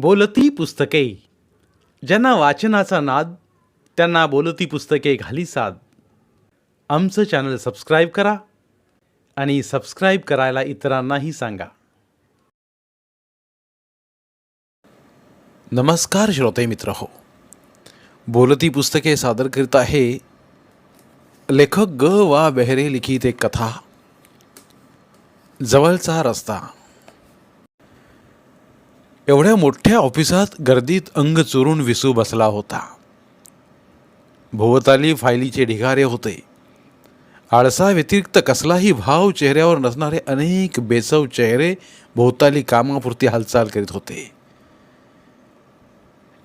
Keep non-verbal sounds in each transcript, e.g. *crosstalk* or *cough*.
बोलती पुस्तके. ज्यांना वाचनाचा नाद त्यांना बोलती पुस्तके घाली साद. आमचं चॅनल सबस्क्राईब करा आणि सबस्क्राईब करायला इतरांनाही सांगा. नमस्कार श्रोते मित्र हो. बोलती पुस्तके सादर करीत आहे लेखक ग वा बेहरे लिखित एक कथा. जवळचा रस्ता. एवढ्या मोठ्या ऑफिसात गर्दीत अंग चोरून विसू बसला होता. भोवताली फायलीचे ढिगारे होते. आळसा व्यतिरिक्त कसलाही भाव चेहऱ्यावर नसणारे अनेक बेचव चेहरे भोवताली कामापुरती हालचाल करीत होते.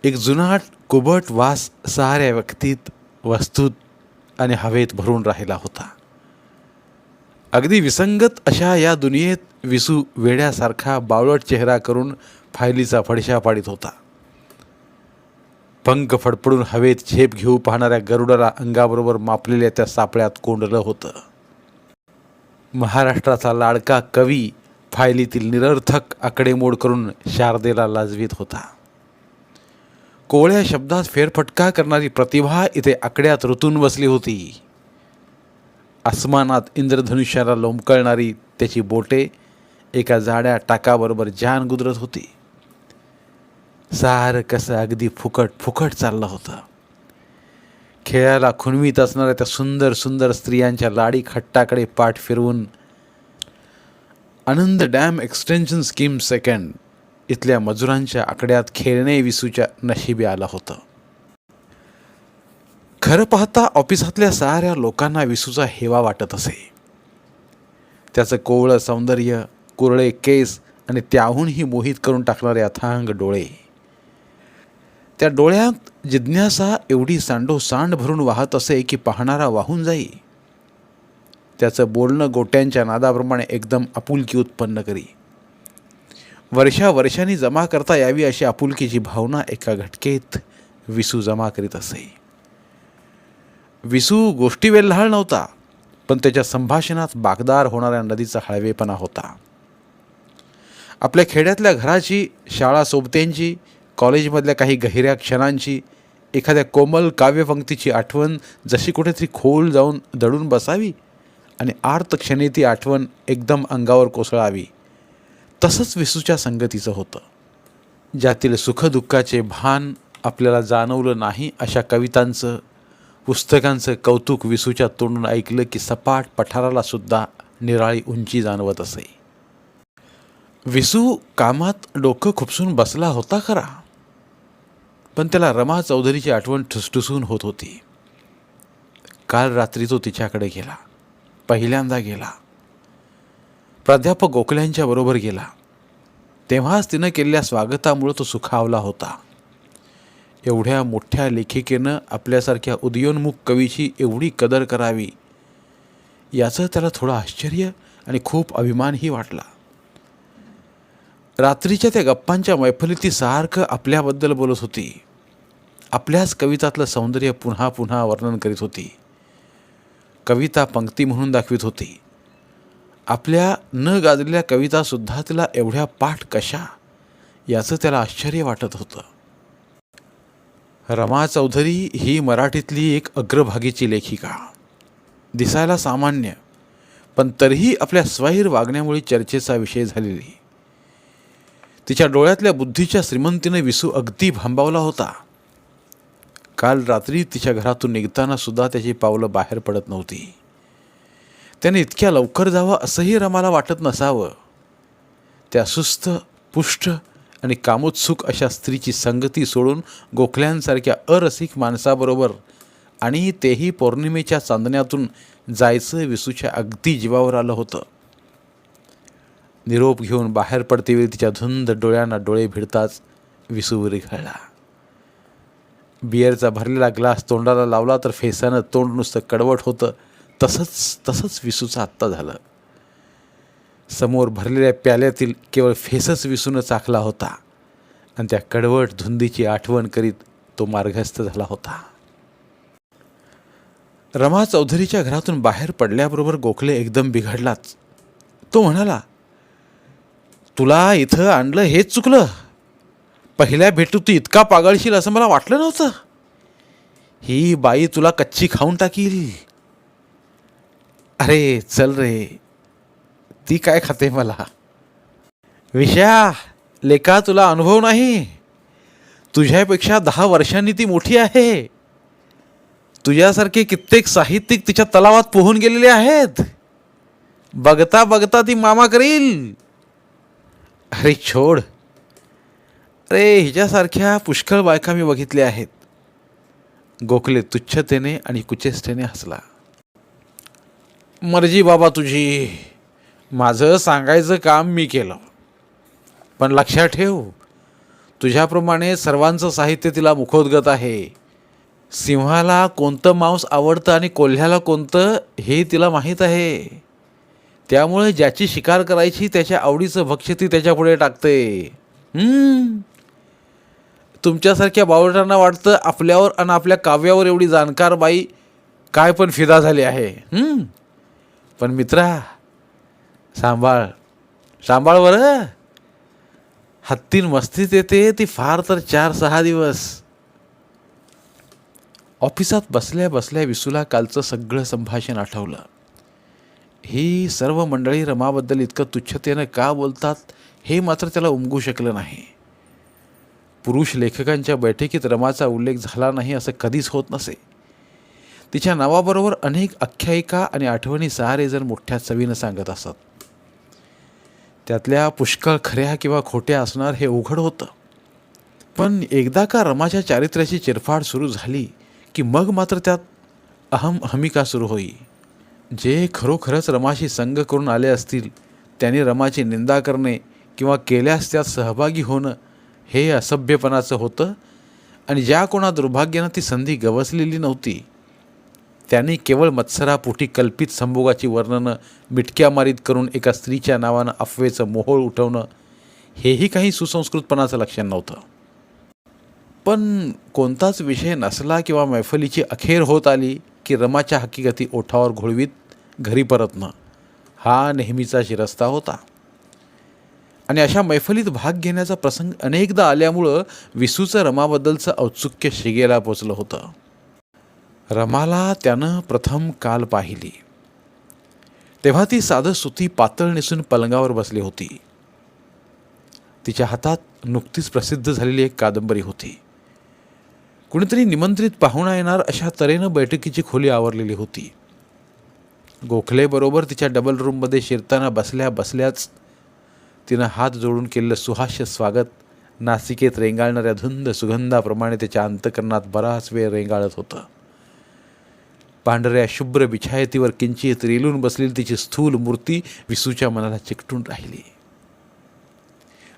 एक जुनाट कुबट वास साऱ्या व्यक्तीत वस्तूत आणि हवेत भरून राहिला होता. अगदी विसंगत अशा या दुनियेत विसू वेड्यासारखा बावळट चेहरा करून फायलीचा फडशा पाडित होता. पंख फडफडून हवेत झेप घेऊ पाहणाऱ्या गरुडाला अंगाबरोबर मापलेल्या त्या सापळ्यात कोंडलं होतं. महाराष्ट्राचा लाडका कवी फायलीतील निरर्थक आकडेमोड करून शारदेला लाजवीत होता. कोवळ्या शब्दात फेरफटका करणारी प्रतिभा इथे आकड्यात ऋतून बसली होती. आसमानात इंद्रधनुष्याला लोंबकळणारी त्याची बोटे एका जाड्या टाकाबरोबर जान गुदरत होती. सारं कसं अगदी फुकट फुकट चाललं होतं. खेळाला खुणवीत असणाऱ्या त्या सुंदर सुंदर स्त्रियांच्या लाडी खट्टाकडे पाठ फिरवून Anand dam extension scheme second इथल्या मजुरांच्या आकड्यात खेळणे विसूच्या नशिबी आलं होतं. खरं पाहता ऑफिसातल्या साऱ्या लोकांना विसूचा हेवा वाटत असे. त्याचं कोवळं सौंदर्य कुरळे केस आणि त्याहूनही मोहित करून टाकणारे अथांग डोळे. त्या डोळ्यात जिज्ञासा एवढी सांडो सांड भरून वाहत असे की पाहणारा वाहून जाई. त्याचं बोलणं गोट्यांच्या नादाप्रमाणे एकदम आपुलकी उत्पन्न करी. वर्षा वर्षांनी जमा करता यावी अशी आपुलकीची भावना एका घटकेत विसू जमा करीत असे. विसू गोष्टी वेल्हाळ नव्हता पण त्याच्या संभाषणात बागदार होणाऱ्या नदीचा हळवेपणा होता. आपल्या खेड्यातल्या घराची शाळा सोबत्यांची कॉलेजमधल्या काही गहिऱ्या क्षणांची एखाद्या कोमल काव्यपंक्तीची आठवण जशी कुठेतरी खोल जाऊन दडून बसावी आणि आर्त क्षणी ती आठवण एकदम अंगावर कोसळावी. तसंच विसूच्या संगतीचं होतं. ज्यातील सुखदुःखाचे भान आपल्याला जाणवलं नाही अशा कवितांचं पुस्तकांचं कौतुक विसूच्या तोंडून ऐकलं की सपाट पठाराला सुद्धा निराळी उंची जाणवत असे. विसू कामात डोकं खुपसून बसला होता खरा. पण त्याला रमा चौधरीची आठवण ठुसठुसून होत होती. काल रात्री तो तिच्याकडे गेला. पहिल्यांदा गेला. प्राध्यापक गोखल्यांच्या बरोबर गेला. तेव्हाच तिनं केलेल्या स्वागतामुळं तो सुखावला होता. एवढ्या मोठ्या लेखिकेनं आपल्यासारख्या उदयोन्मुख कवीची एवढी कदर करावी याचं त्याला थोडं आश्चर्य आणि खूप अभिमानही वाटला. रात्रीच्या त्या गप्पांच्या मैफलीत ती सारखं आपल्याबद्दल बोलत होती. आपल्याच कवितातलं सौंदर्य पुन्हा पुन्हा वर्णन करीत होती. कविता पंक्ती म्हणून दाखवित होती. आपल्या न गाजलेल्या कवितासुद्धा तिला एवढ्या पाठ कशा? याचं त्याला आश्चर्य वाटत होतं. रमा चौधरी ही मराठीतली एक अग्रभागीची लेखिका. दिसायला सामान्य पण तरीही आपल्या स्वैर वागण्यामुळे चर्चेचा विषय झालेली. तिच्या डोळ्यातल्या बुद्धीच्या श्रीमंतीने विसू अगदी भांबावला होता. काल रात्री तिच्या घरातून निघताना सुद्धा त्याची पावलं बाहेर पडत नव्हती. त्याने इतक्या लवकर जावं असंही रमाला वाटत नसावं. त्या सुस्त पुष्ट आणि कामोत्सुक अशा स्त्रीची संगती सोडून गोखल्यांसारख्या अरसिक माणसाबरोबर आणि तेही पौर्णिमेच्या चांदण्यातून जायचं विसूच्या अगदी जीवावर आलं होतं. निरोप घेऊन बाहेर पडतेवेळी तिच्या धुंद डोळ्यांना डोळे भिडताच विसुवरी घळला बियरचा भरलेला ग्लास तोंडाला लावला तर फेसानं तोंड नुसतं कडवट होतं. तसंच तसंच विसूचं आत्ता झालं. समोर भरलेल्या प्याल्यातील केवळ फेसच विसून चाकला होता आणि त्या कडवट धुंदीची आठवण करीत तो मार्गस्थ झाला होता. रमा चौधरीच्या घरातून बाहेर पडल्याबरोबर गोखले एकदम बिघडलाच. तो म्हणाला तुला इथं आणलं हेच चुकलं. पहिल्या भेटू तू इतका पागळशील असं मला वाटलं नव्हतं. ही बाई तुला कच्ची खाऊन टाकील. अरे चल रे. ती काय खाते मला? विषया लेखा तुला अनुभव नाही. तुझ्यापेक्षा दहा वर्षांनी ती मोठी आहे. तुझ्यासारखे कित्येक साहित्यिक तिच्या तलावात पोहून गेलेले आहेत. बघता बघता ती मामा करील. अरे छोड. अरे हिच्यासारख्या पुष्कळ बायका मी बघितल्या आहेत. गोखले तुच्छतेने आणि कुचेष्टेने हसला. मर्जी बाबा तुझी. माझं सांगायचं काम मी केलं. पण लक्षात ठेव तुझ्याप्रमाणे सर्वांचं साहित्य तिला मुखोद्गत आहे. सिंहाला कोणतं मांस आवडतं आणि कोल्ह्याला कोणतं हे तिला माहीत आहे. त्यामुळे ज्याची शिकार करायची त्याच्या आवडीचं भक्ष्य ती त्याच्यापुढे टाकते. तुमच्यासारख्या बावटांना वाटतं आपल्यावर आणि आपल्या काव्यावर एवढी जाणकार बाई काय पण फिदा झाली आहे. पण मित्रा सांभाळ. सांभाळ बरं. हत्तीन मस्तीत येते ती फार तर चार सहा दिवस. ऑफिसात बसल्या बसल्या विसूला कालचं सगळं संभाषण आठवलं. ही सर्व मंडळी रमाबद्दल इतकं तुच्छतेनं का बोलतात हे मात्र त्याला उमगू शकलं नाही. पुरुष लेखकांच्या बैठकीत रमाचा उल्लेख झाला नाही असं कधीच होत नसे. तिच्या नावाबरोबर अनेक आख्यायिका आणि आठवणी सहारे जण मोठ्या चवीनं सांगत असत. त्यातल्या पुष्कळ खऱ्या किंवा खोट्या असणार हे उघड होतं. पण एकदा का रमाच्या चारित्र्याची चिरफाड सुरू झाली की मग मात्र त्यात अहम हमिका सुरू होई. जे खरोखरच रमाशी संग करून आले असतील त्यांनी रमाची निंदा करणे किंवा केल्यास त्यात सहभागी होणं हे असभ्यपणाचं होतं आणि ज्या कोणा दुर्भाग्यानं ती संधी गवसलेली नव्हती त्यांनी केवळ मत्सरापोटी कल्पित संभोगाची वर्णनं मिटक्या मारीत करून एका स्त्रीच्या नावानं अफवेचं मोहोळ उठवणं हेही काही सुसंस्कृतपणाचं लक्षण नव्हतं. पण कोणताच विषय नसला किंवा मैफलीची अखेर होत आली की रमाच्या हकीकती ओठावर घोळवीत घरी परतणं हा नेहमीचा शिरस्ता होता. आणि अशा मैफलीत भाग घेण्याचा प्रसंग अनेकदा आल्यामुळं विसूचं रमाबद्दलचं औत्सुक्य शिगेला पोचलं होतं. रमाला त्यानं प्रथम काल पाहिली. तेव्हा ती साधं सुती पातळ नेसून पलंगावर बसली होती. तिच्या हातात नुकतीच प्रसिद्ध झालेली एक कादंबरी होती. कुणीतरी निमंत्रित पाहुणा येणार अशा तऱ्हेनं बैठकीची खोली आवरलेली होती. गोखलेबरोबर तिच्या डबल रूममध्ये शिरताना बसल्या बसल्याच तिनं हात जोडून केलेलं सुहास्य स्वागत. नासिकेत रेंगाळणाऱ्या धुंद सुगंधाप्रमाणे त्याच्या अंतकरणात बराच वेळ रेंगाळत होतं. पांढऱ्या शुभ्र बिछायतीवर किंचित रेलून बसलेली तिची स्थूल मूर्ती विसूच्या मनाला चिकटून राहिली.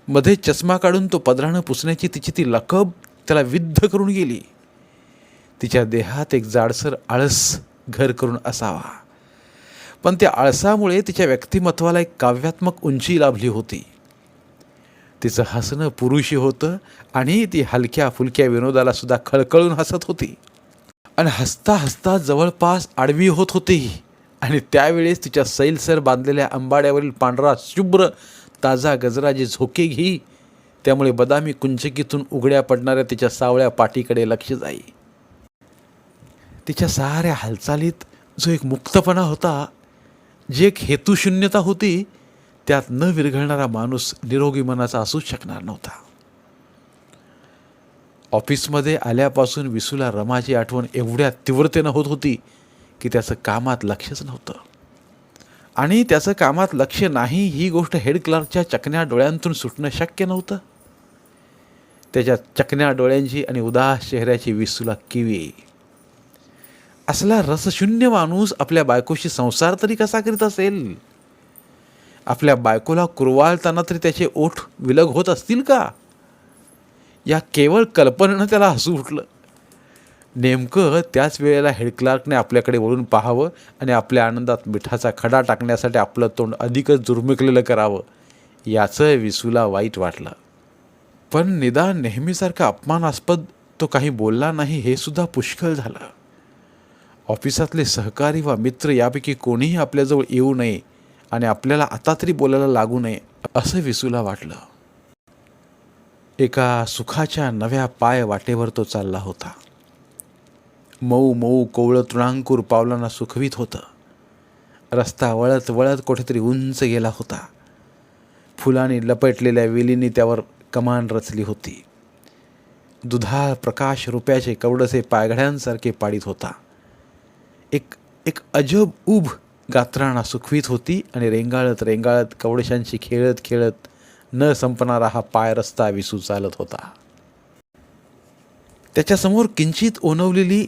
मध्ये चष्मा काढून तो पदरानं पुसण्याची तिची ती लकब त्याला विद्ध करून गेली. तिच्या देहात एक जाडसर आळस घर करून असावा. पण त्या आळसामुळे तिच्या व्यक्तिमत्वाला एक काव्यात्मक उंची लाभली होती. तिचं हसणं पुरुषी होतं आणि ती हलक्या फुलक्या विनोदाला सुद्धा खळखळून हसत होती. आणि हसता हसता जवळपास आडवी होत होती. आणि त्यावेळेस तिच्या सैलसर बांधलेल्या अंबाड्यावरील पांढरा शुभ्र ताजा गजराचे झोके घेई त्यामुळे बदामी कुंचकीतून उघड्या पडणाऱ्या तिच्या सावळ्या पाठीकडे लक्ष जाई. तिच्या साऱ्या हालचालीत जो एक मुक्तपणा होता जी एक हेतुशून्यता होती त्यात न विरघळणारा माणूस निरोगी मनाचा असूच शकणार नव्हता. ऑफिसमध्ये आल्यापासून विसूला रमाची आठवण एवढ्या तीव्रतेनं होत होती की त्याचं कामात लक्षच नव्हतं. आणि त्याचं कामात लक्ष नाही ही गोष्ट हेड क्लार्कच्या चकण्या डोळ्यांतून सुटणं शक्य नव्हतं. त्याच्या चकण्या डोळ्यांची आणि उदास चेहऱ्याची विसूला किवी. असला रसशून्य माणूस आपल्या बायकोशी संसार तरी कसा करीत असेल? आपल्या बायकोला कुरवाळताना तरी त्याचे ओठ विलग होत असतील का? या केवळ कल्पनेनं त्याला हसू उठलं. नेमकं त्याच वेळेला हेड क्लार्कने आपल्याकडे वळून पाहावं आणि आपल्या आनंदात मिठाचा खडा टाकण्यासाठी आपलं तोंड अधिकच दुर्मिकलेलं करावं याचं विसूला वाईट वाटलं. पण निदान नेहमीसारखा अपमानास्पद तो काही बोलला नाही हे सुद्धा पुष्कळ झालं. ऑफिसातले सहकारी वा मित्र यापैकी कोणीही आपल्याजवळ येऊ नये आणि आपल्याला आता तरी बोलायला लागू नये असं विसूला वाटलं. एका सुखाच्या नव्या पाय वाटेवर तो चालला होता. मऊ मऊ कोवळं तृणांकूर पावलांना सुखवीत होतं. रस्ता वळत वळत कुठेतरी उंच गेला होता. फुलांनी लपटलेल्या वेलींनी त्यावर कमान रचली होती. दुधाळ प्रकाश रुपयाचे कवडसे पायघड्यांसारखे पाडीत होता. एक एक अजब उभ गात्राणा सुखवीत होती आणि रेंगाळत रेंगाळत कवडशांशी खेळत खेळत न संपणारा हा पाय रस्ता विसू चालत होता. त्याच्यासमोर किंचित ओनवलेली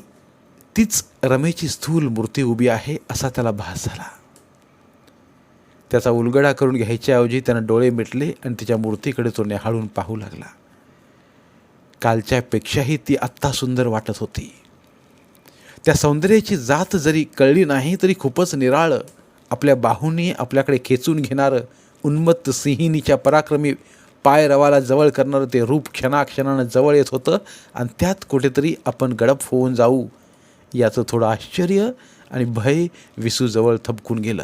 तीच रमेची स्थूल मूर्ती उभी आहे असा त्याला भास झाला. त्याचा उलगडा करून घ्यायच्याऐवजी त्यानं डोळे मिटले आणि तिच्या मूर्तीकडे तो निहाळून पाहू लागला. कालच्यापेक्षाही ती आत्ता सुंदर वाटत होती. त्या सौंदर्याची जात जरी कळली नाही तरी खूपच निराळं. आपल्या बाहूंनी आपल्याकडे खेचून घेणारं उन्मत्त सिंहिणीच्या पराक्रमी पाय रवाला जवळ करणारं ते रूप क्षणाक्षणानं जवळ येत होतं आणि त्यात कुठेतरी आपण गडप होऊन जाऊ याचं थोडं आश्चर्य आणि भय विसूजवळ थपकून गेलं.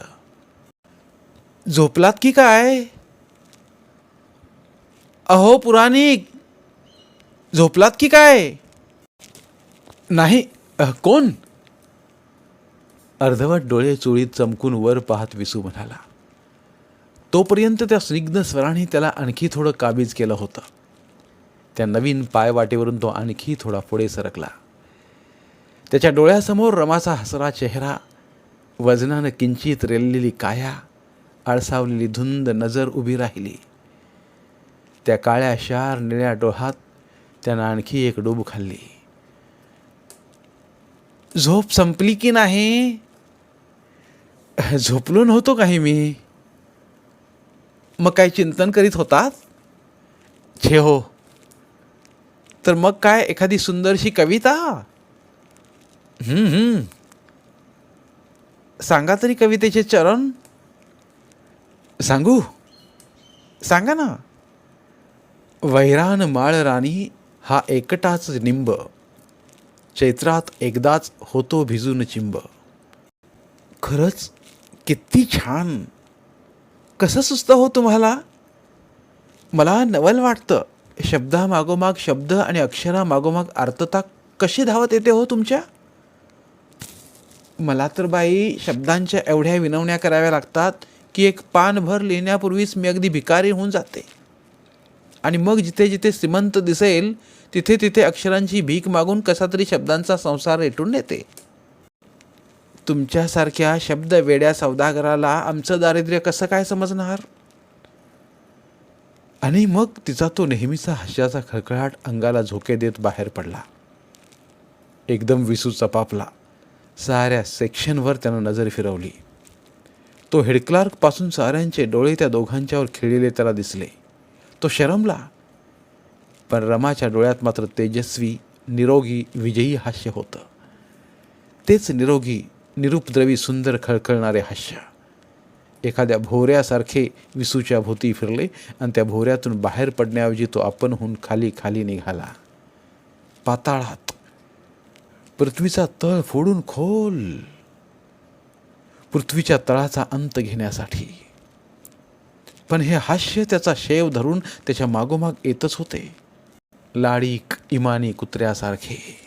झोपलात की काय? अहो पुराणिक! झोपलात की काय? नाही कोण? अर्धवट डोळे चोळीत चमकून वर पाहत विसू म्हणाला. तोपर्यंत त्या स्निग्ध स्वराने त्याला आणखी थोडं काबीज केलं होतं. त्या नवीन पायवाटेवरून तो आणखी थोडा पुढे सरकला. त्याच्या डोळ्यासमोर रमाचा हसरा चेहरा वजनानं किंचित रेललेली काया आळसावलेली धुंद नजर उभी राहिली. त्या काळ्या शार निळ्या डोहात त्यानं आणखी एक डूब खाल्ली. झोप संपली की नाही? झोपलो नव्हतो काही मी. मग काय चिंतन करीत होतात? छे हो. तर मग काय एखादी सुंदरशी कविता? सांगा तरी कवितेचे चरण. सांगू? सांगा ना. वैरान माळ राणी हा एकटाच निंब. चैत्रात एकदाच होतो भिजून चिंब. खरंच किती छान. कसं सुचतं हो तुम्हाला? मला नवल वाटतं. शब्दामागोमाग शब्द आणि अक्षरामागोमाग अर्थता कशी धावत येते हो तुमच्या? मला तर बाई शब्दांच्या एवढ्या विनवण्या कराव्या लागतात की एक पानभर लिहिण्यापूर्वीच मी अगदी भिकारी होऊन जाते. आणि मग जिथे जिथे श्रीमंत दिसेल तिथे तिथे अक्षरांची भीक मागून कसा तरी शब्दांचा संसार रेटून नेते. तुमच्यासारख्या शब्द वेड्या सौदागराला आमचं दारिद्र्य कसं काय समजणार? आणि मग तिचा तो नेहमीचा हशाचा खळखळाट अंगाला झोके देत बाहेर पडला. एकदम विसू चपापला. साऱ्या सेक्शनवर त्यानं नजर फिरवली. तो हेडक्लार्कपासून साऱ्यांचे डोळे त्या दोघांच्यावर खिळलेले त्याला दिसले. तो शरमला. पण रमाच्या डोळ्यात मात्र तेजस्वी निरोगी विजयी हास्य होतं. तेच निरोगी निरुपद्रवी सुंदर खळखळणारे हास्य. एखाद्या भोवऱ्यासारखे विसूच्या भोवती फिरले आणि त्या भोवऱ्यातून बाहेर पडण्याऐवजी तो आपणहून खाली खाली निघाला. पाताळात. पृथ्वीचा तळ फोडून खोल. पृथ्वीच्या तळाचा अंत घेण्यासाठी. पण हे हास्य त्याचा शेव धरून त्याच्या मागोमाग येतच होते. लाडीक इमानी कुत्र्यासारखे.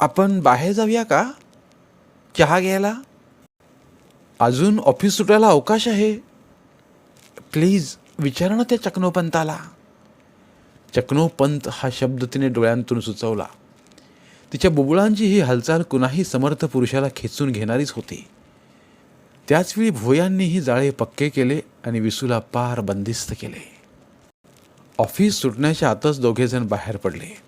आपण बाहेर जाऊया का? चहा घ्यायला? अजून ऑफिस सुटायला अवकाश आहे. प्लीज विचारा ना त्या चकनोपंताला. चकनोपंत हा शब्द तिने डोळ्यांतून सुचवला. तिच्या बुबुळांची ही हालचाल कुणाही समर्थ पुरुषाला खेचून घेणारीच होती. त्याचवेळी भोयांनीही जाळे पक्के केले आणि विसूला पार बंदिस्त केले. ऑफिस सुटण्याच्या आतच दोघेजण बाहेर पडले.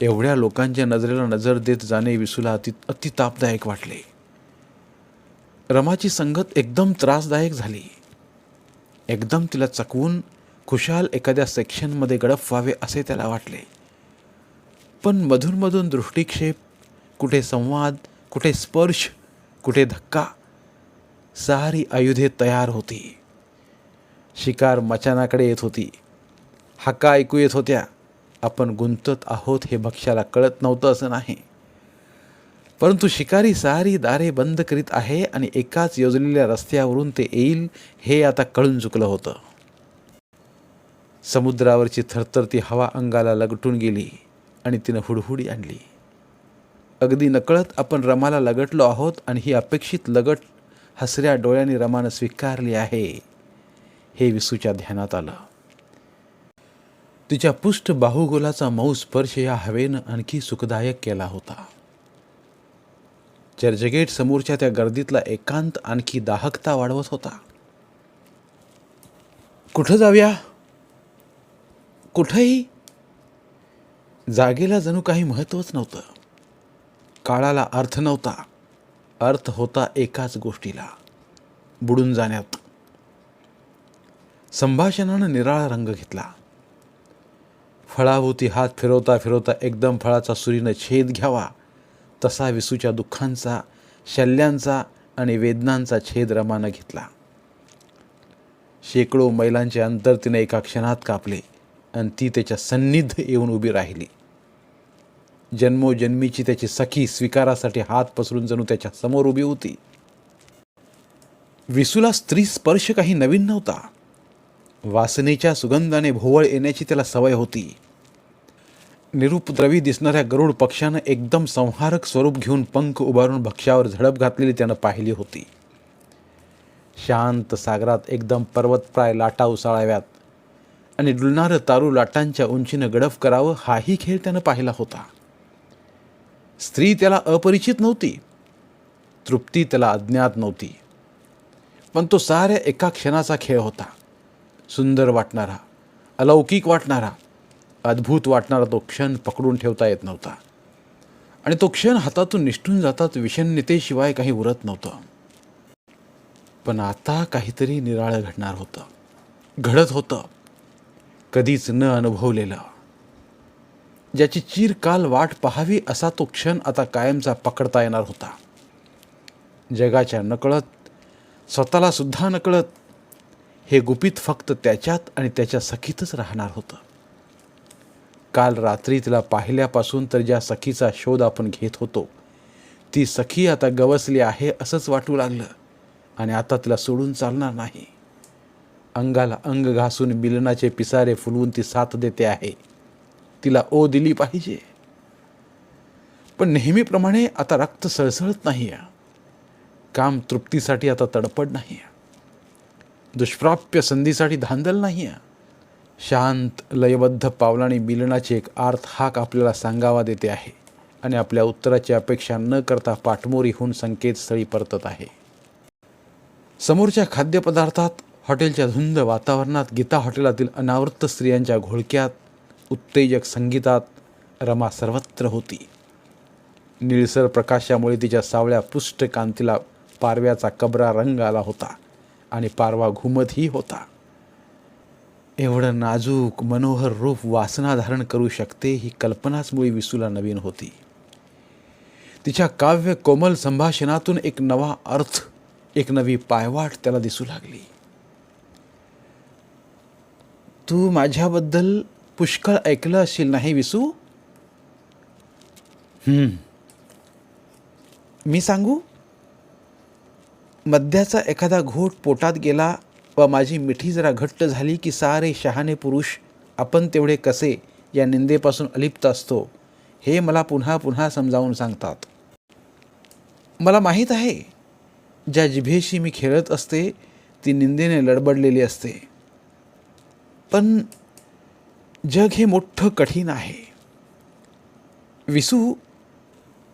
एवढ्या लोकांच्या नजरेला नजर देत जाणे विसूला अति अतितापदायक वाटले. रमाची संगत एकदम त्रासदायक झाली. एकदम तिला चकवून खुशाल एखाद्या सेक्शनमध्ये गडप व्हावे असे त्याला वाटले. पण मधूनमधून दृष्टिक्षेप कुठे संवाद कुठे स्पर्श कुठे धक्का सारी आयुधे तयार होती. शिकार मचानाकडे येत होती. हाका ऐकू येत होत्या आपण गुंतत आहोत हे भक्ष्याला कळत नव्हतं असं नाही. परंतु शिकारी सारी दारे बंद करीत आहे आणि एकाच योजलेल्या रस्त्यावरून ते येईल हे आता कळून चुकलं होतं. समुद्रावरची थरथरती हवा अंगाला लगटून गेली आणि तिनं हुडहुडी आणली. अगदी नकळत आपण रमाला लगटलो आहोत आणि ही अपेक्षित लगट हसऱ्या डोळ्यांनी रमानं स्वीकारली आहे. हे विसूच्या ध्यानात आलं. तिच्या पुष्ट बाहुगोलाचा मऊ स्पर्श या हवेनं आणखी सुखदायक केला होता. चर्चगेट समोरच्या त्या गर्दीतला एकांत आणखी दाहकता वाढवत होता. कुठं जाऊया? कुठंही? जागेला जणू काही महत्त्वच नव्हतं. काळाला अर्थ नव्हता. अर्थ होता एकाच गोष्टीला. बुडून जाण्यात. संभाषणानं निराळा रंग घेतला. फळाभोवती हात फिरवता फिरवता एकदम फळाचा सुरीनं छेद घ्यावा. तसा विसूच्या दुःखांचा शल्यांचा आणि वेदनांचा छेद रमानं घेतला. शेकडो मैलांचे अंतर तिने एका क्षणात कापले आणि ती त्याच्या सन्निध येऊन उभी राहिली. जन्मोजन्मीची त्याची सखी स्वीकारासाठी हात पसरून जणू त्याच्यासमोर उभी होती. विसूला स्त्री स्पर्श काही नवीन नव्हता. वासनेच्या सुगंधाने भोवळ येण्याची त्याला सवय होती. निरुपद्रवी दिसणाऱ्या गरुड पक्षानं एकदम संहारक स्वरूप घेऊन पंख उभारून भक्ष्यावर झडप घातलेली त्यानं पाहिली होती. शांत सागरात एकदम पर्वतप्राय लाटा उसाळाव्यात आणि डुलणारं तारू लाटांच्या उंचीनं गडफ करावं हाही खेळ त्यानं पाहिला होता. स्त्री त्याला अपरिचित नव्हती. तृप्ती त्याला अज्ञात नव्हती. पण तो साऱ्या एका क्षणाचा खेळ होता. सुंदर वाटणारा अलौकिक वाटणारा अद्भुत वाटणारा तो क्षण पकडून ठेवता येत नव्हता. आणि तो क्षण हातातून निष्ठून जातात विषन्नतेशिवाय काही उरत नव्हतं. पण आता काहीतरी निराळं घडणार होतं. घडत होतं. कधीच न अनुभवलेलं. ज्याची चिरकाल वाट पाहावी असा तो क्षण आता कायमचा पकडता येणार होता. जगाच्या नकळत स्वतःला सुद्धा नकळत हे गुपित फक्त त्याच्यात आणि त्याच्या सखीतच राहणार होतं. काल रात्री तिला पाहिल्यापासून तर ज्या सखीचा शोध आपण घेत होतो ती सखी आता गवसली आहे असंच वाटू लागलं आणि आता तिला सोडून चालणार नाही. अंगाला अंग घासून मिलनाचे पिसारे फुलवून ती साथ देते आहे. तिला ओ दिली पाहिजे. पण नेहमीप्रमाणे आता रक्त सळसळत नाही काम तृप्तीसाठी आता तडपड नाही दुष्प्राप्य संधीसाठी धांदल नाही आहे शांत लयबद्ध पावलाने मिलनाची एक आर्थ हाक आपल्याला सांगावा देते आहे आणि आपल्या उत्तराची अपेक्षा न करता पाठमोरी होऊन संकेतस्थळी परतत आहे. समोरच्या खाद्यपदार्थात हॉटेलच्या धुंद वातावरणात गीता हॉटेलातील अनावृत्त स्त्रियांच्या घोळक्यात उत्तेजक संगीतात रमा सर्वत्र होती. निळसर प्रकाशामुळे तिच्या सावळ्या पुष्ट कांतीला पारव्याचा कबरा रंग आला होता. आणि पारवा घुमतही होता. एवढं नाजूक मनोहर रूप वासना धारण करू शकते ही कल्पनाच मुळी विसूला नवीन होती. तिच्या काव्य कोमल संभाषणातून एक नवा अर्थ एक नवी पायवाट त्याला दिसू लागली. तू माझ्याबद्दल पुष्कळ ऐकलं असेल नाही विसू? हम्म. मी सांगू? मद्याचा एखादा घोट पोटात गेला व माझी मिठी जरा घट्ट झाली की सारे शहाणे पुरुष आपण तेवढे कसे या निंदेपासून अलिप्त असतो हे मला पुन्हा पुन्हा समजावून सांगतात. मला माहीत आहे ज्या जिभेशी मी खेळत असते ती निंदेने लडबडलेली असते. पण जग हे मोठं कठीण आहे. विसू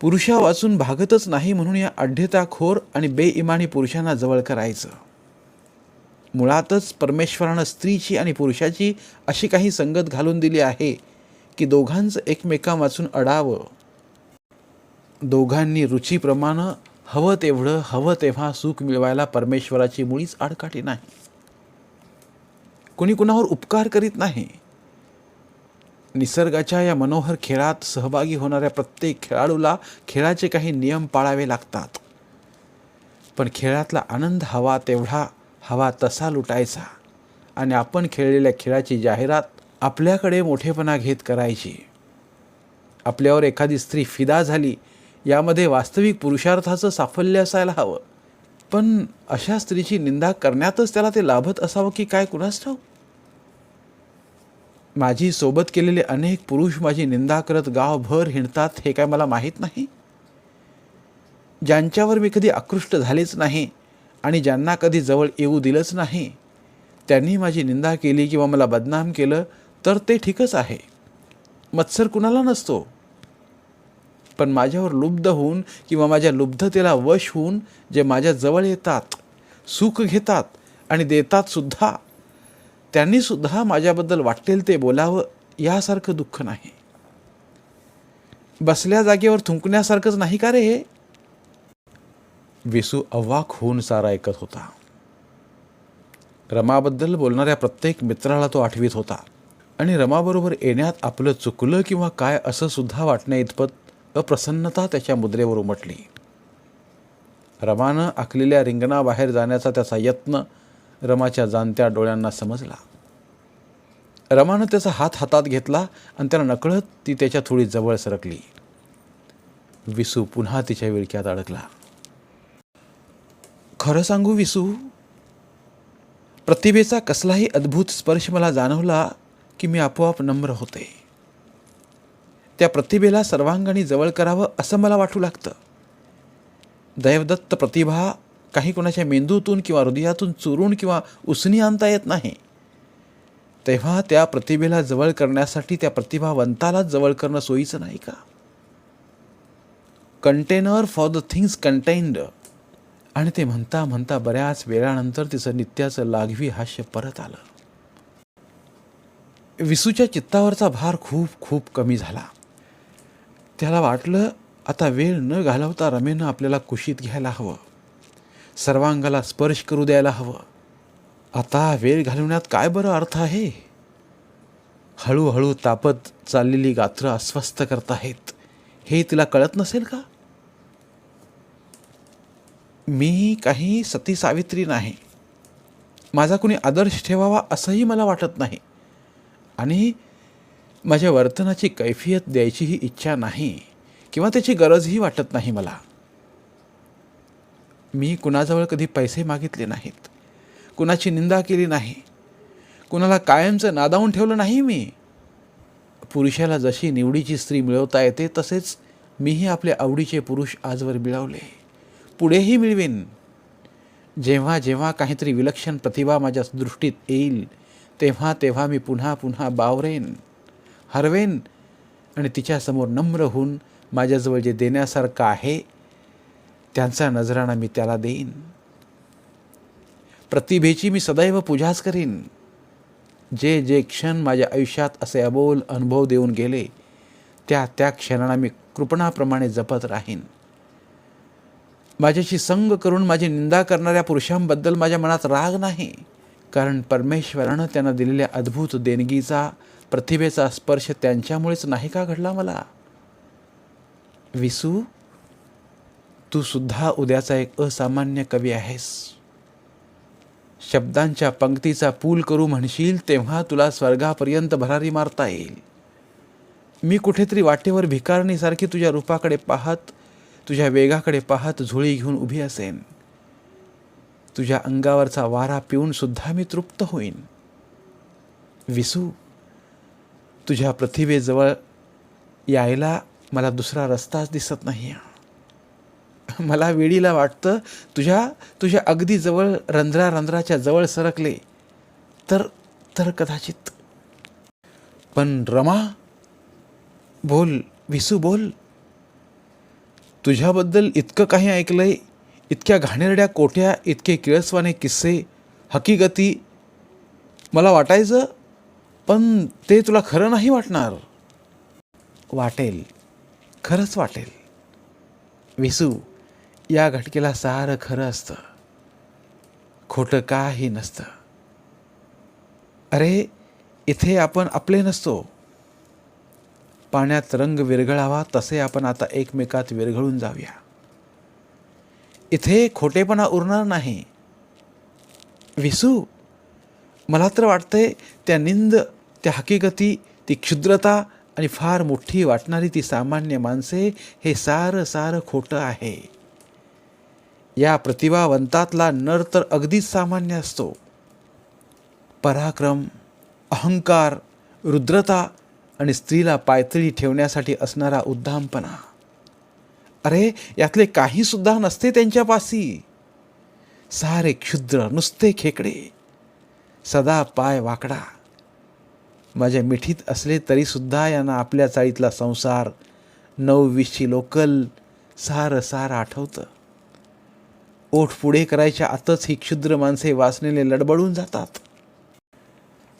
पुरुषा वाचून भागतच नाही म्हणून या अढ्यताखोर आणि बेइमानी पुरुषांना जवळ करायचं. मुळातच परमेश्वरानं स्त्रीची आणि पुरुषाची अशी काही संगत घालून दिली आहे की दोघांचं एकमेका वाचून अडावं. दोघांनी रुचीप्रमाणे हवं तेवढं हवं तेव्हा सुख मिळवायला परमेश्वराची मुळीच आडकाठी नाही. कुणी कुणावर उपकार करीत नाही. निसर्गाच्या या मनोहर खेळात सहभागी होणाऱ्या प्रत्येक खेळाडूला खेळाचे काही नियम पाळावे लागतात. पण खेळातला आनंद हवा तेवढा हवा तसा लुटायचा. आणि आपण खेळलेल्या खेळाची जाहिरात आपल्याकडे मोठेपणा घेत करायची. आपल्यावर एखादी स्त्री फिदा झाली यामध्ये वास्तविक पुरुषार्थाचं साफल्य असायला हवं. पण अशा स्त्रीची निंदा करण्यातच त्याला ते लाभत असावं की काय कुणास ठाऊ माझी सोबत केलेले अनेक पुरुष माझी निंदा करत गावभर हिंडतात हे काय मला माहीत नाही? ज्यांच्यावर मी कधी आकृष्ट झालेच नाही आणि ज्यांना कधी जवळ येऊ दिलंच नाही त्यांनी माझी निंदा केली किंवा मला बदनाम केलं तर ते ठीकच आहे. मत्सर कुणाला नसतो. पण माझ्यावर लुब्ध होऊन किंवा माझ्या लुब्धतेला वश होऊन जे माझ्या जवळ येतात सुख घेतात आणि देतात सुद्धा त्यांनी सुद्धा माझ्याबद्दल वाटेल ते बोलावं यासारखं दुःख नाही. बसल्या जागेवर थुंकण्यासारखंच नाही का रे हे? विसू अवाक होऊन सारा ऐकत होता. रमाबद्दल बोलणाऱ्या प्रत्येक मित्राला तो आठवीत होता. आणि रमाबरोबर येण्यात आपलं चुकलं किंवा काय असं सुद्धा वाटण्या इतपत अप्रसन्नता त्याच्या मुद्रेवर उमटली. रमानं आखलेल्या रिंगणाबाहेर जाण्याचा त्याचा यत्न रमाच्या जाणत्या डोळ्यांना समजला. रमानं त्याचा हात हातात घेतला आणि त्याला नकळत ती त्याच्या थोडी जवळ सरकली. विसू पुन्हा तिच्या विळक्यात अडकला. खरं सांगू विसू प्रतिभेचा कसलाही अद्भुत स्पर्श मला जाणवला की मी आपोआप नम्र होते. त्या प्रतिभेला सर्वांगाने जवळ करावं असं मला वाटू लागतं. दैवदत्त प्रतिभा काही कोणाच्या मेंदूतून किंवा हृदयातून चुरून किंवा उसनी आणता येत नाही. तेव्हा त्या प्रतिभेला जवळ करण्यासाठी त्या प्रतिभावंतालाच जवळ करणं सोयीचं नाही का? Container for the things contained आणि ते म्हणता म्हणता बऱ्याच वेळानंतर तिचं नित्याचं लाघवी हास्य परत आलं. विसूच्या चित्तावरचा भार खूप खूप कमी झाला. त्याला वाटलं आता वेळ न घालवता रमेनं आपल्याला कुशीत घ्यायला हवं. सर्वांगाला स्पर्श करू द्यायला हवं. आता वेळ घालवण्यात काय बरं अर्थ आहे? हळूहळू तापत चाललेली गात्र अस्वस्थ करत आहेत. हे तिला कळत नसेल का? मी काही सती सावित्री नाही. माझा कुणी आदर्श ठेवावा असंही मला वाटत नाही. आणि माझ्या वर्तनाची कैफियत द्यायचीही इच्छा नाही किंवा त्याची गरजही वाटत नाही मला. मी कुणाजवळ कधी पैसे मागितले नाहीत. कुणाची निंदा केली नाही. कुणाला कायमचं नादावून ठेवलं नाही मी. पुरुषाला जशी निवडीची स्त्री मिळवता येते तसेच मीही आपले आवडीचे पुरुष आजवर मिळवले. पुढेही मिळवेन. जेव्हा जेव्हा काहीतरी विलक्षण प्रतिभा माझ्या दृष्टीत येईल तेव्हा तेव्हा मी पुन्हा पुन्हा बावरेन हरवेन आणि तिच्यासमोर नम्र होऊन माझ्याजवळ जे देण्यासारखं आहे त्यांचा नजराणा मी त्याला देईन. प्रतिभेची मी सदैव पूजाच करीन. जे जे क्षण माझ्या आयुष्यात असे अबोल अनुभव देऊन गेले त्या त्या क्षणांना मी कृपणाप्रमाणे जपत राहीन. माझ्याशी संग करून माझी निंदा करणाऱ्या पुरुषांबद्दल माझ्या मनात राग नाही कारण परमेश्वरानं त्यांना दिलेल्या अद्भुत देणगीचा प्रतिभेचा स्पर्श त्यांच्यामुळेच नाही का घडला मला? विसू तू सुद्धा उद्याचा एक असामान्य कवी आहेस. शब्दांच्या पंक्तीचा पूल करू म्हणशील तेव्हा तुला स्वर्गापर्यंत भरारी मारता येईल. मी कुठेतरी वाटेवर भिकारणीसारखी तुझ्या रूपाकडे पाहत तुझ्या वेगाकडे पाहत झुळी घेऊन उभी असेन. तुझ्या अंगावरचा वारा पिऊन सुद्धा मी तृप्त होईन. विसू तुझ्या प्रतिभेजवळ यायला मला दुसरा रस्ताच दिसत नाही *laughs* मला वेळीला वाटतं तुझ्या तुझ्या अगदी जवळ रंध्रा रंध्राच्या जवळ सरकले. तर तर कदाचित. पण रमा बोल विसू बोल. तुझ्याबद्दल इतकं काही ऐकलंय इतक्या घाणेरड्या कोठ्या इतके किळसवाने किस्से हकीकती मला वाटायचं पण ते तुला खरं नाही वाटणार. वाटेल. खरंच वाटेल. विसू या घटकेला सारं खरं असतं. खोटं काही नसतं. अरे इथे आपण आपले नसतो. पाण्यात रंग विरघळावा तसे आपण आता एकमेकात विरघळून जाऊया. इथे खोटेपणा उरणार नाही. विसू मला तर वाटतंय त्या निंद त्या हकीकती ती क्षुद्रता आणि फार मोठी वाटणारी ती सामान्य माणसे हे सारं सारं खोटं आहे. या प्रतिभावंतातला नर तर अगदीच सामान्य असतो. पराक्रम अहंकार रुद्रता आणि स्त्रीला पायतळी ठेवण्यासाठी असणारा उद्दामपणा अरे यातले काहीसुद्धा नसते त्यांच्यापासी. सारे क्षुद्र नुसते खेकडे. सदा पाय वाकडा. माझ्या मिठीत असले तरीसुद्धा यांना आपल्या चाळीतला संसार नऊ लोकल सारं सारं आठवतं. ओठ पुढे करायच्या आतच ही क्षुद्र माणसे वासनेने लडबडून जातात.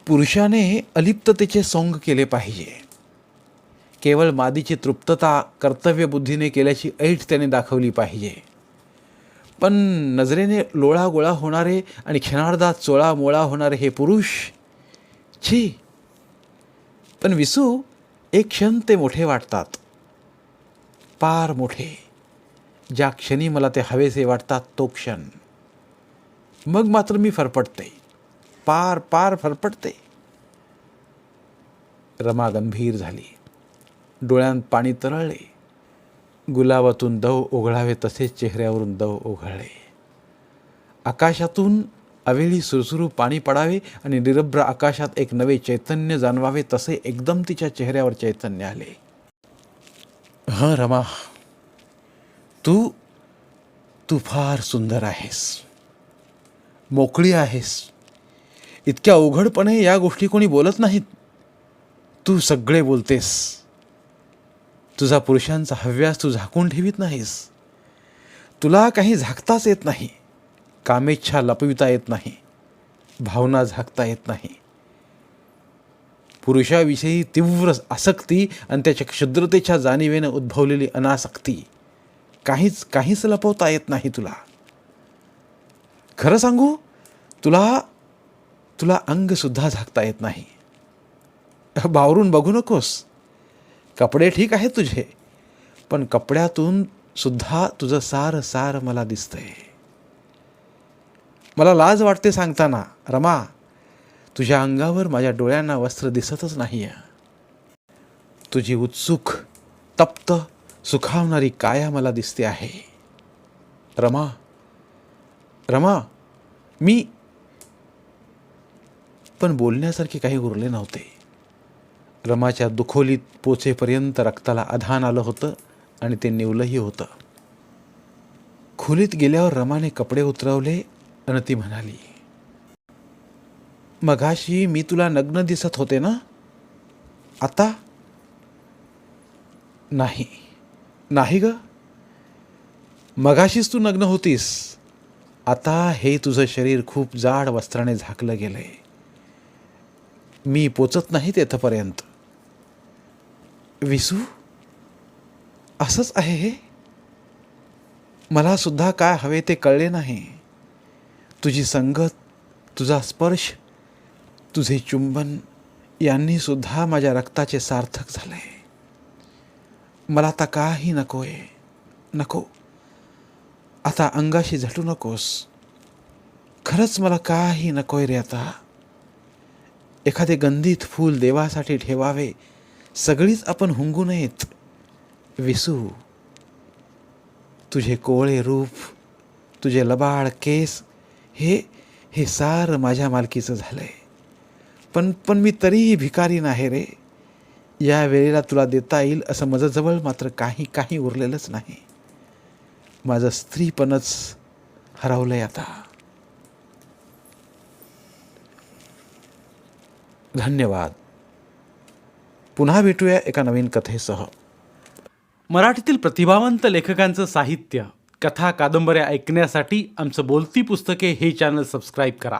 पुरुषाने अलिप्ततेचे सोंग केले पाहिजे. केवळ मादीची तृप्तता कर्तव्यबुद्धीने केल्याची ऐट त्याने दाखवली पाहिजे. पण नजरेने लोळा गोळा होणारे आणि क्षणार्धात चोळा मोळा होणारे हे पुरुष छी. पण विसू एक क्षण ते मोठे वाटतात. पार मोठे. ज्या क्षणी मला ते हवेसे वाटतात तो क्षण. मग मात्र मी फरफटते. पार पार फरफटते. रमा गंभीर झाली. डोळ्यांत पाणी तरळले. गुलाबातून दव ओघळावे तसेच चेहऱ्यावरून दव ओघळले. आकाशातून अवेळी सुरसुरू पाणी पडावे आणि निरभ्र आकाशात एक नवे चैतन्य जाणवावे तसे एकदम तिच्या चेहऱ्यावर चैतन्य आले. हां रमा तू तू फार सुंदर आहेस. मोकळी आहेस. इतक्या उघडपणे या गोष्टी कोणी बोलत नाहीत. तू सगळे बोलतेस. तुझा पुरुषांचा हव्यास तू झाकून ठेवीत नाहीस. तुला काही झाकताच येत नाही. कामेच्छा लपविता येत नाही. भावना झाकता येत नाही. पुरुषाविषयी तीव्र आसक्ती आणि त्याच्या क्षुद्रतेच्या जाणीवेनं उद्भवलेली अनासक्ती काहीच काहीच लपवता येत नाही तुला. खरं सांगू तुला तुला अंगसुद्धा झाकता येत नाही. बावरून बघू नकोस. कपडे ठीक आहेत तुझे पण कपड्यातून सुद्धा तुझं सार सार मला दिसतंय. मला लाज वाटते सांगताना रमा तुझ्या अंगावर माझ्या डोळ्यांना वस्त्र दिसतच नाही तुझी उत्सुक तप्त सुखावणारी काया मला दिसते आहे. रमा रमा मी पण बोलण्यासारखे काही उरले नव्हते. रमाच्या दुखोलीत पोचेपर्यंत रक्ताला आधान आलं होतं आणि ते निवलंही होतं. खोलीत गेल्यावर रमाने कपडे उतरवले आणि ती म्हणाली मघाशी मी तुला नग्न दिसत होते ना? आता? नाही. नाही ग. मघाशीच तू नग्न होतीस. आता हे तुझं शरीर खूप जाड वस्त्राने झाकलं गेलं आहे मी पोचत नाही तेथपर्यंत. विसू असंच आहे हे? मला सुद्धा काय हवे ते कळले नाही. तुझी संगत तुझा स्पर्श तुझे चुंबन यांनीसुद्धा माझ्या रक्ताचे सार्थक झाले. मला आता काही नको आहे. नको. आता अंगाशी झटू नकोस. खरंच मला काही नको आहे रे आता. एखादे गंधित फूल देवासाठी ठेवावे. सगळीच आपण हुंगू नयेत. विसू. तुझे कोळे रूप तुझे लबाड केस हे हे सार माझ्या मालकीचं झालं आहे पण पण मी तरीही भिकारी नाही रे. या वेळेला तुला देता येईल असं माझ्याजवळ मात्र काही काही उरलेलंच नाही. माझं स्त्रीपणच हरवलंय आता. धन्यवाद. पुन्हा भेटूया एका नवीन कथेसह. मराठीतील प्रतिभावंत लेखकांचं साहित्य कथा कादंबऱ्या ऐकण्यासाठी आमचं बोलती पुस्तके हे चॅनल सबस्क्राईब करा.